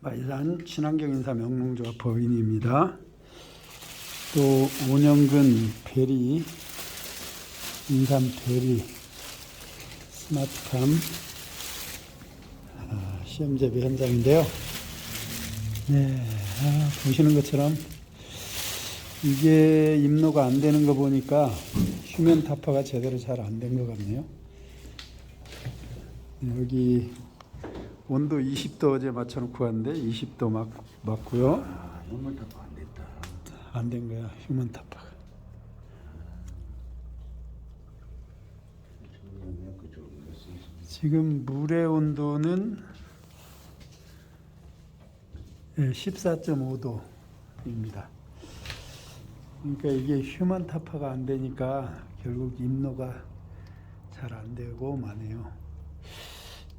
마이산 친환경 인사 명농조합 법인입니다. 또 5년근 베리 인삼 베리 스마트팜 아, 시험 재배 현장인데요. 네, 아, 보시는 것처럼 이게 입로가 안 되는 거 보니까 휴면 타파가 제대로 잘 안 된 것 같네요. 네, 여기 온도 20도 어제 맞춰놓고 왔는데 20도 맞, 맞고요. 아, 현물 타파 안 됐다. 안 된 거야 휴먼 타파가. 지금 물의 온도는 예, 14.5도입니다. 그러니까 이게 휴먼 타파가 안 되니까 결국 입로가 잘 안 되고 마네요.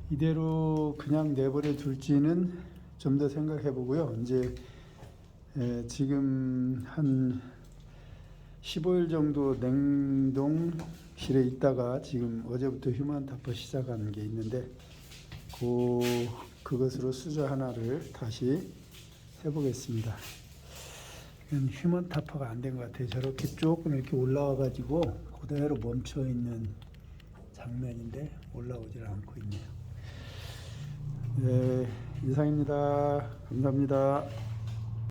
이대로 그냥 내버려 둘지는 좀 더 생각해 보고요. 이제 에, 지금 한 15일 정도 냉동실에 있다가 지금 어제부터 휴먼 타파 시작하는 게 있는데 그 그것으로 수저 하나를 다시 해보겠습니다. 휴먼 타파가 안 된 것 같아요. 저렇게 조금 이렇게 올라와 가지고 그대로 멈춰 있는 장면인데 올라오질 않고 있네요. 네, 이상입니다. 감사합니다.